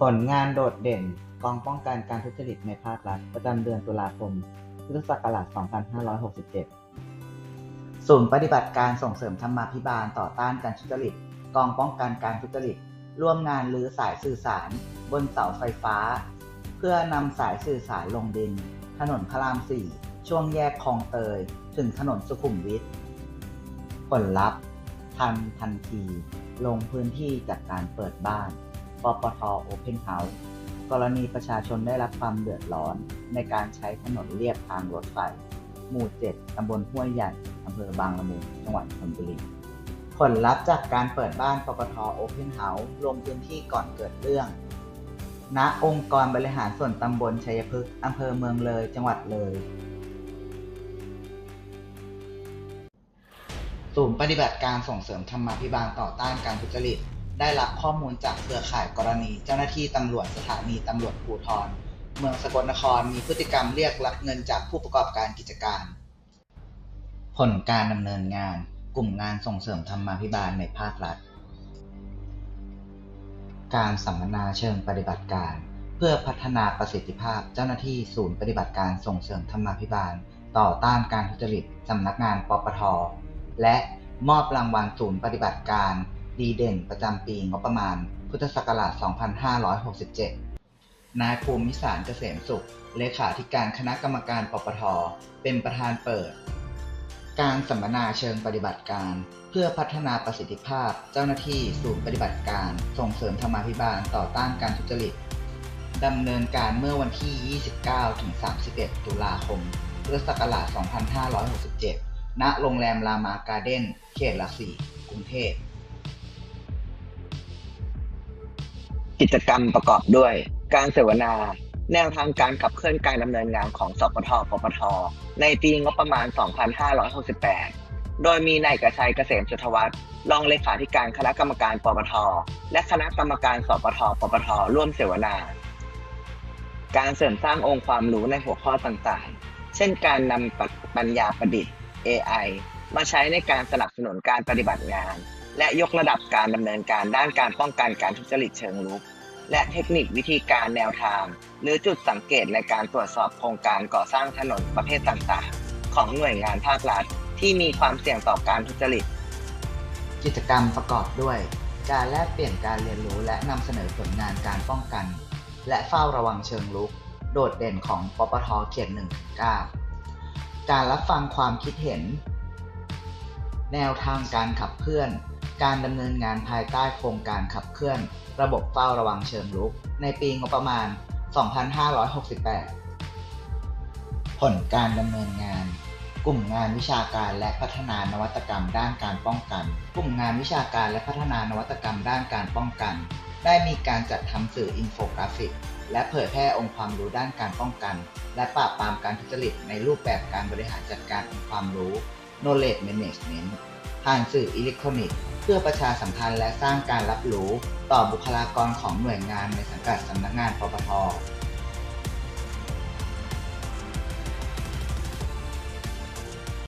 ผลงานโดดเด่นกองป้องกันการทุจริตในภาครัฐ ประจำเดือนตุลาคม พุทธศักราช 2567 ศูนย์ปฏิบัติการส่งเสริมธรรมาภิบาลต่อต้านการทุจริต กองป้องกันการทุจริต ร่วมงานรื้อสายสื่อสาร บนเสาไฟฟ้า เพื่อนำสายสื่อสารลงดิน ถนนพระราม 4 ช่วงแยกคลองเตย ถึงถนนสุขุมวิท ผลลัพธ์ ทันทันที ลงพื้นที่จากการเปิดบ้าน ปปทโอเพนเฮาส์กรณีประชาชนได้รับความเดือดร้อน ในการใช้ถนนเลียบทางรถไฟ หมู่ 7 ตำบลห้วยใหญ่ อำเภอบางละมุง จังหวัดชลบุรี ผลลัพธ์จากการเปิดบ้านปปทโอเพนเฮาส์ลงพื้นที่ก่อนเกิดเรื่อง ณ องค์กรบริหารส่วนตำบลชัยพฤกษ์อำเภอเมืองเลย จังหวัดเลยศูนย์ปฏิบัติการส่งเสริมธรรมาภิบาลต่อต้านการทุจริต ได้รับข้อมูลจากเครือข่ายกรณี เจ้าหน้าที่ตำรวจสถานีตำรวจภูธรเมืองสกลนครมีพฤติกรรมเรียกรับเงินจากผู้ประกอบการกิจการ ผลการดำเนินงาน กลุ่มงานส่งเสริมธรรมาภิบาลในภาครัฐ การสัมมนาเชิงปฏิบัติการ เพื่อพัฒนาประสิทธิภาพเจ้าหน้าที่ศูนย์ปฏิบัติการส่งเสริมธรรมาภิบาล ต่อต้านการทุจริตสำนักงานปปทและมอบรางวัลศูนย์ปฏิบัติการ ดีเด่นประจำปีงบประมาณ พุทธศักราช 2567 นายภูมิสารเกษมสุข เลขาธิการคณะกรรมการปปท เป็นประธานเปิด การสัมมนาเชิงปฏิบัติการ เพื่อพัฒนาประสิทธิภาพ เจ้าหน้าที่ศูนย์ปฏิบัติการ ส่งเสริมธรรมาภิบาลต่อต้านการทุจริตดำเนินการเมื่อวันที่ 29-31 ตุลาคม พุทธศักราช 2567 ณ โรงแรมรามาการ์เด้น เขตหลักสี่กรุงเทพ กิจกรรมประกอบด้วย การเสวนา แนวทางการขับเคลื่อนการดำเนินงานของสปทปปท ในปีงบประมาณ 2568 โดยมีนายเอกชัยเกษมสุทวัฒน์รองเลขาธิการคณะกรรมการปปท และคณะกรรมการสปทปปท ร่วมเสวนา การเสริมสร้างองค์ความรู้ในหัวข้อต่างๆ เช่นการนำปัญญาประดิษฐ์ AI มาใช้ในการสนับสนุนการปฏิบัติงาน และยกระดับการดำเนินการด้านการป้องกันการทุจริตเชิงรุก และเทคนิควิธีการแนวทาง หรือจุดสังเกตในการตรวจสอบโครงการก่อสร้างถนนประเภทต่างๆ ของหน่วยงานภาครัฐ ที่มีความเสี่ยงต่อการทุจริต กิจกรรมประกอบด้วย การแลกเปลี่ยนการเรียนรู้และนำเสนอผลงานการป้องกัน และเฝ้าระวังเชิงลุก โดดเด่นของปปทเขต1 9การรับฟังความคิดเห็น แนวทางการขับเคลื่อน การดำเนินงานภายใต้โครงการขับเคลื่อน ระบบเฝ้าระวังเชิงลุก ในปีงบประมาณ 2568 ผลการดำเนินงาน กลุ่มงานวิชาการและพัฒนานวัตกรรมด้านการป้องกัน กลุ่มงานวิชาการและพัฒนานวัตกรรมด้านการป้องกัน ได้มีการจัดทำสื่ออินโฟกราฟิก และเผยแพร่องค์ความรู้ด้านการป้องกัน และปราบปรามการทุจริตในรูปแบบการบริหารจัดการองค์ความรู้ knowledge management ผ่านสื่ออิเล็กทรอนิกส์ เพื่อประชาสัมพันธ์และสร้างการรับรู้ ต่อบุคลากรของหน่วยงานในสังกัดสำนักงานปปท